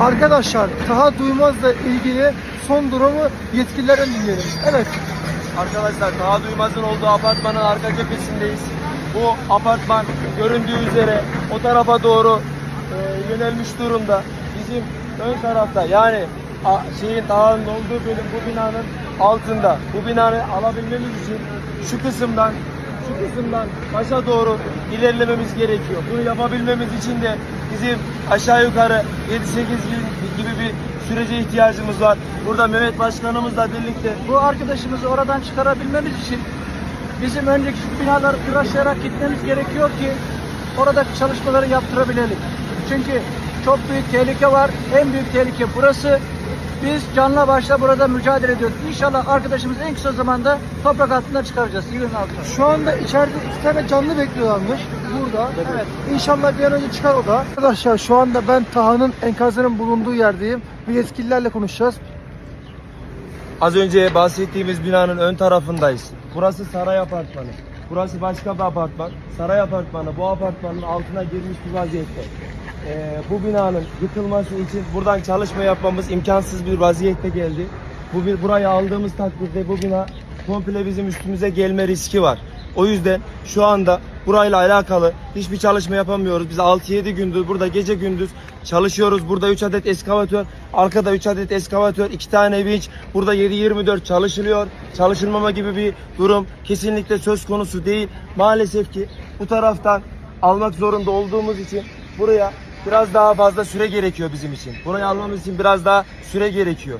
Arkadaşlar Taha Duymaz'la ilgili son durumu yetkililerden dinleyelim. Evet. Arkadaşlar Taha Duymaz'ın olduğu apartmanın arka cephesindeyiz. Bu apartman göründüğü üzere o tarafa doğru e, yönelmiş durumda. Bizim ön tarafta yani a, şeyin Taha'nın olduğu bölüm bu binanın altında. Bu binanı alabilmemiz için şu kısımdan şu kısımdan başa doğru ilerlememiz gerekiyor. Bunu yapabilmemiz için de bizim aşağı yukarı 7-8 gün gibi bir sürece ihtiyacımız var. Burada Mehmet Başkanımızla birlikte Bu arkadaşımızı oradan çıkarabilmemiz için bizim önceki binaları tıraşlayarak gitmemiz gerekiyor ki oradaki çalışmaları yaptırabilelim. Çünkü çok büyük tehlike var. En büyük tehlike burası. Biz canla başla burada mücadele ediyoruz. İnşallah arkadaşımızı en kısa zamanda toprak altından çıkaracağız. Yılın altına. Şu anda içeride iki tane canlı bekliyorlarmış. Burada. Evet. İnşallah bir an önce çıkar o da. Arkadaşlar şu anda ben Taha'nın enkazının bulunduğu yerdeyim. Bir yetkililerle konuşacağız. Az önce bahsettiğimiz binanın ön tarafındayız. Burası saray apartmanı. Burası başka bir apartman. Saray apartmanı bu apartmanın altına girmiş bir vaziyette. Ee, bu binanın yıkılması için buradan çalışma yapmamız imkansız bir vaziyette geldi. Bu bir burayı aldığımız takdirde bu bina komple bizim üstümüze gelme riski var. O yüzden şu anda burayla alakalı hiçbir çalışma yapamıyoruz. Biz 6-7 gündür burada gece gündüz çalışıyoruz. Burada 3 adet eskavatör, arkada 3 adet eskavatör, 2 tane vinç. Burada 7-24 çalışılıyor. Çalışılmama gibi bir durum kesinlikle söz konusu değil. Maalesef ki bu taraftan almak zorunda olduğumuz için buraya biraz daha fazla süre gerekiyor bizim için. Burayı almamız için biraz daha süre gerekiyor.